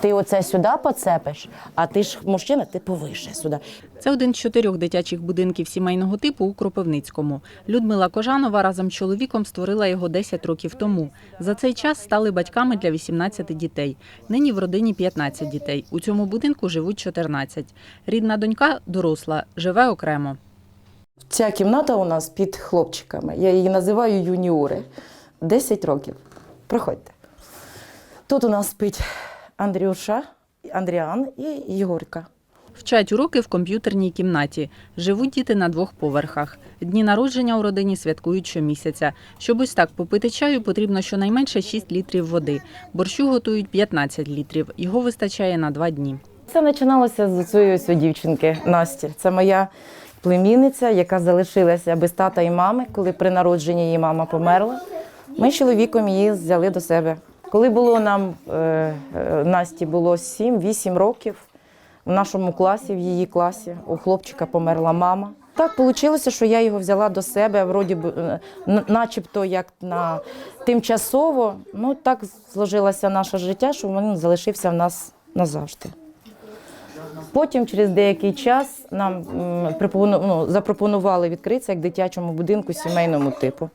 Ти оце сюди поцепиш, а ти ж мужчина, ти повише сюди. Це один з чотирьох дитячих будинків сімейного типу у Кропивницькому. Людмила Кожанова разом з чоловіком створила його 10 років тому. За цей час стали батьками для 18 дітей. Нині в родині 15 дітей. У цьому будинку живуть 14. Рідна донька доросла, живе окремо. Ця кімната у нас під хлопчиками. Я її називаю юніори. 10 років. Проходьте. Тут у нас спить Андрюша, Андріан і Єгорка. Вчать уроки в комп'ютерній кімнаті. Живуть діти на двох поверхах. Дні народження у родині святкують щомісяця. Щоб ось так попити чаю, потрібно щонайменше 6 літрів води. Борщу готують 15 літрів. Його вистачає на два дні. Це починалося з цієї ось дівчинки Насті. Це моя племінниця, яка залишилася без тата і мами, коли при народженні її мама померла. Ми з чоловіком її взяли до себе. Коли було нам е, е, Насті було 7-8 років, в нашому класі, в її класі, у хлопчика померла мама. Так вийшло, що я його взяла до себе, вроді е, начебто як на тимчасово. Ну так зложилося наше життя, що він залишився в нас назавжди. Потім, через деякий час, нам ну, запропонували відкритися як дитячому будинку сімейному типу.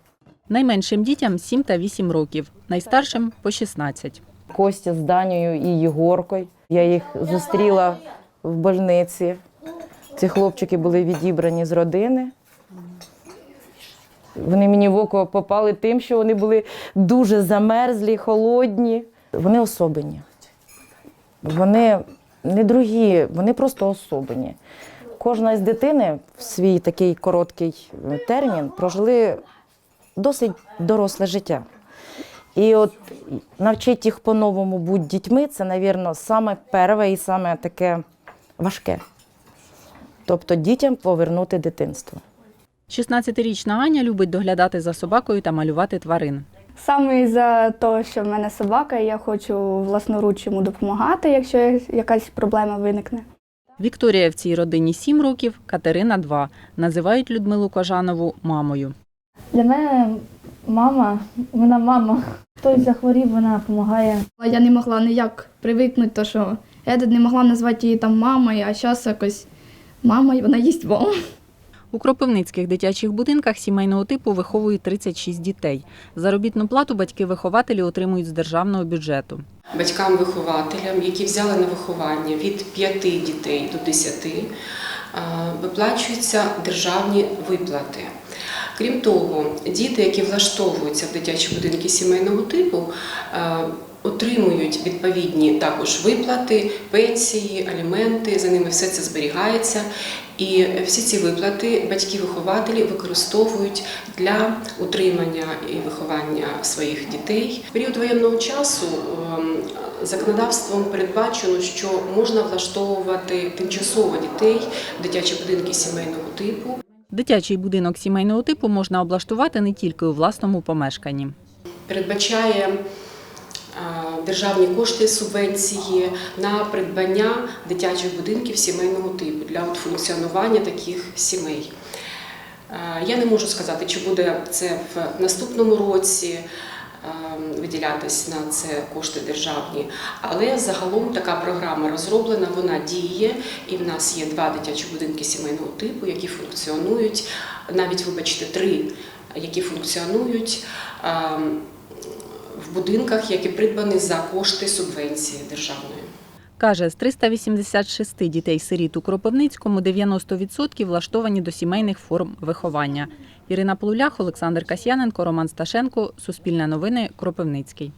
Найменшим дітям 7 та 8 років, найстаршим по 16. Костя з Данією і Єгоркою. Я їх зустріла в больниці. Ці хлопчики були відібрані з родини. Вони мені в око попали тим, що вони були дуже замерзлі, холодні. Вони особені. Вони не другі, вони просто особені. Кожна з дитини в свій такий короткий термін прожили досить доросле життя. І от навчити їх по-новому бути дітьми це, мабуть, саме перше і саме таке важке. Тобто дітям повернути дитинство. 16-річна Аня любить доглядати за собакою та малювати тварин. Саме із-за того, що в мене собака, і я хочу власноруч йому допомагати, якщо якась проблема виникне. Вікторія в цій родині 7 років, Катерина 2. Називають Людмилу Кожанову мамою. Для мене мама, вона мама. Хтось захворів, вона допомагає. Я не могла ніяк привикнути, то що я не могла назвати її там мамою, а зараз якось мама, і вона їсть мама. У кропивницьких дитячих будинках сімейного типу виховують 36 дітей. Заробітну плату батьки-вихователі отримують з державного бюджету. батькам-вихователям, які взяли на виховання від 5 дітей до 10, е, виплачуються державні виплати. Крім того, діти, які влаштовуються в дитячі будинки сімейного типу, е, отримують відповідні також виплати, пенсії, аліменти, за ними все це зберігається. І всі ці виплати батьки-вихователі використовують для утримання і виховання своїх дітей. В період воєнного часу ем, законодавством передбачено, що можна влаштовувати тимчасово дітей в дитячі будинки сімейного типу. Дитячий будинок сімейного типу можна облаштувати не тільки у власному помешканні. передбачає е, державні кошти субвенції на придбання дитячих будинків сімейного типу для функціонування таких сімей. Е, Я не можу сказати, чи буде це в наступному році виділятись на це кошти державні, але загалом така програма розроблена, вона діє, і в нас є два дитячі будинки сімейного типу, які функціонують, навіть, вибачте, три, які функціонують ем, в будинках, які придбані за кошти субвенції державної. Каже, з 386 дітей-сиріт у Кропивницькому 90% влаштовані до сімейних форм виховання. Ірина Полулях, Олександр Касьяненко, Роман Сташенко, Суспільне новини, Кропивницький.